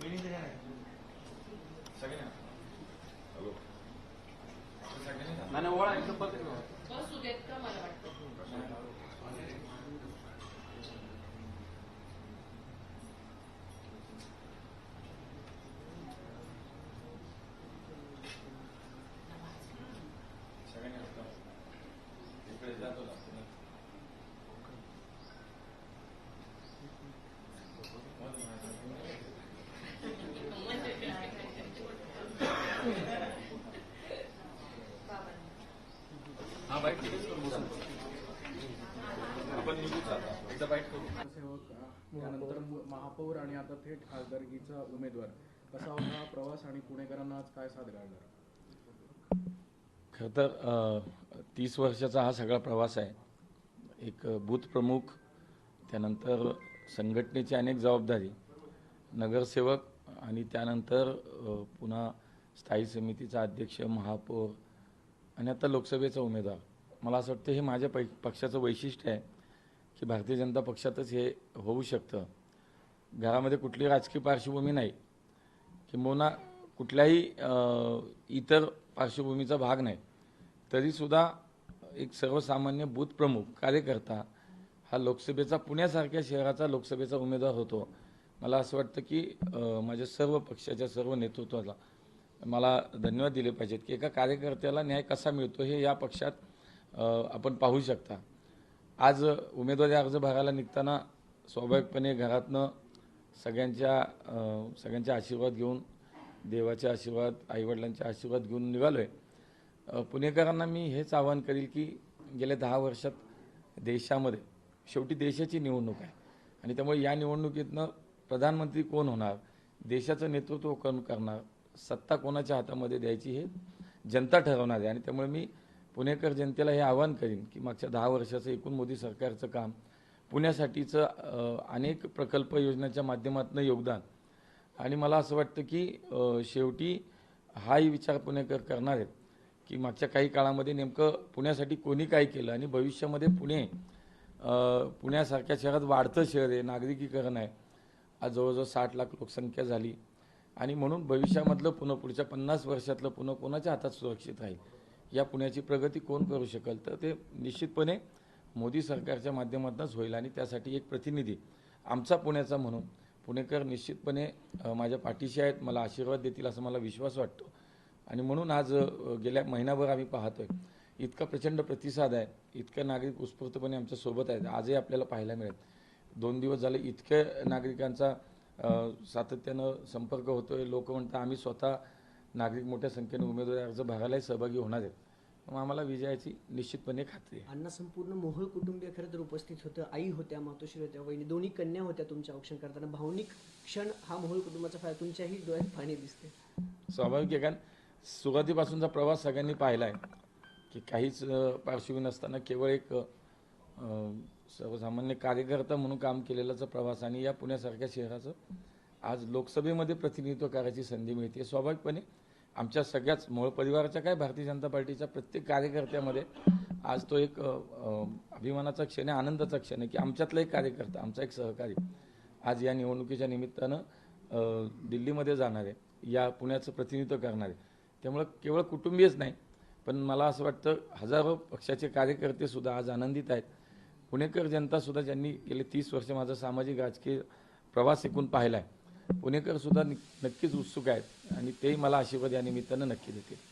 Gracias. त्यानंतर महापौर आणि आता थेट खासदारकीचा उमेदवार कसा होता हा प्रवास आणि पुणेकरांना आज काय साथ घालणार खरं तर तीस वर्षाचा हा सगळा प्रवास आहे. एक बूथ प्रमुख त्यानंतर संघटनेची अनेक जबाबदारी नगरसेवक आणि त्यानंतर पुन्हा स्थायी समितीचा अध्यक्ष महापौर आणि आता लोकसभेचा उमेदवार. मला असं वाटतं हे माझ्या पै पक्षाचं वैशिष्ट्य आहे की भारतीय जनता पक्षातच हे होऊ शकतं. घरामध्ये कुठली राजकीय पार्श्वभूमी नाही किंबहुना कुठल्याही इतर पार्श्वभूमीचा भाग नाही. तरीसुद्धा एक सर्वसामान्य बूथ प्रमुख कार्यकर्ता हा लोकसभेचा पुण्यासारख्या शहराचा लोकसभेचा उमेदवार होतो. मला असं वाटतं की माझ्या सर्व पक्षाच्या सर्व नेतृत्वाला मला धन्यवाद दिले पाहिजेत की एका कार्यकर्त्याला न्याय कसा मिळतो हे या पक्षात आपण पाहू शकता. आज उमेदवारी अर्ज भरायला निघताना स्वाभाविकपणे घरातनं सगळ्यांच्या सगळ्यांचे आशीर्वाद घेऊन देवाचे आशीर्वाद आईवडिलांचे आशीर्वाद घेऊन निघालो आहे पुणेकरांना मी हेच आवाहन करील की गेल्या दहा वर्षात देशामध्ये शेवटी देशाची निवडणूक आहे. आणि त्यामुळे या निवडणुकीतनं प्रधानमंत्री कोण होणार? देशाचं नेतृत्व कोण करणार? सत्ता कोणाच्या हातामध्ये द्यायची हे जनता ठरवणार आहे. आणि त्यामुळे मी पुणेकर जनतेला हे आवाहन करीन की मागच्या दहा वर्षाचं एकूण मोदी सरकारचं काम पुण्यासाठीचं अनेक प्रकल्प योजनेच्या माध्यमातून योगदान. आणि मला असं वाटतं की शेवटी हाही विचार पुणेकर करणार आहेत की मागच्या काही काळामध्ये नेमकं पुण्यासाठी कोणी काय केलं आणि भविष्यामध्ये पुणे पुण्यासारख्या शहरात वाढतं शहर आहे नागरिकीकरण आहे. आज जवळजवळ साठ लाख लोकसंख्या झाली. आणि म्हणून भविष्यामधलं पुन्हा पुढच्या पन्नास वर्षातलं पुन्हा कोणाच्या हातात सुरक्षित राहील. या पुण्याची प्रगती कोण करू शकेल? तर ते निश्चितपणे मोदी सरकारच्या माध्यमातूनच होईल आणि त्यासाठी एक प्रतिनिधी आमचा पुण्याचा म्हणून. पुणेकर निश्चितपणे माझ्या पाठीशी आहेत मला आशीर्वाद देतील असं मला विश्वास वाटतो. आणि म्हणून आज गेल्या महिनाभर आम्ही पाहतोय इतका प्रचंड प्रतिसाद आहे इतका नागरिक उत्स्फूर्तपणे आमच्यासोबत आहेत आजही आपल्याला पाहायला मिळेल. दोन दिवस झाले इतक्या नागरिकांचा सातत्यानं संपर्क होतोय लोक म्हणतात आम्ही स्वतः नागरिक मोठ्या संख्येने उमेदवारी अर्ज भरायलाही सहभागी होणार आहेत. मग आम्हाला विजयाची निश्चितपणे खात्री आहे. अण्णा संपूर्ण मोहोळ कुटुंबीय खरं तर उपस्थित होतं आई होत्या मातोश्री होत्या वहिनी दोन्ही कन्या होत्या तुमच्या औक्षण करताना. भावनिक क्षण हा मोहोळ कुटुंबाचा फायदा तुमच्याही डोळ्यात पाणी दिसते स्वाभाविक आहे कारण सुरुवातीपासूनचा प्रवास सगळ्यांनी पाहिला आहे की काहीच पार्श्वभूमी नसताना केवळ एक सर्वसामान्य कार्यकर्ता म्हणून काम केलेलाचा प्रवास आणि या पुण्यासारख्या शहराचं आज लोकसभेमध्ये प्रतिनिधित्व करायची संधी मिळते. स्वाभाविकपणे आमच्या सगळ्याच मूळ परिवाराच्या काय भारतीय जनता पार्टीच्या प्रत्येक कार्यकर्त्यामध्ये आज तो एक अभिमानाचा क्षण आहे आनंदाचा क्षण आहे की आमच्यातला एक कार्यकर्ता आमचा एक सहकारी आज या निवडणुकीच्या निमित्तानं दिल्लीमध्ये जाणार आहे या पुण्याचं प्रतिनिधित्व करणार आहे. त्यामुळं केवळ कुटुंबीयच नाही पण मला असं वाटतं हजारो पक्षाचे कार्यकर्तेसुद्धा आज आनंदित आहेत. पुणेकर जनतासुद्धा ज्यांनी गेले तीस वर्ष माझा सामाजिक राजकीय प्रवास एकूण पाहिला आहे पुणेकर सुद्धा नक्कीच उत्सुक आहेत आणि तेही मला आशीर्वाद या निमित्तानं नक्की देतील.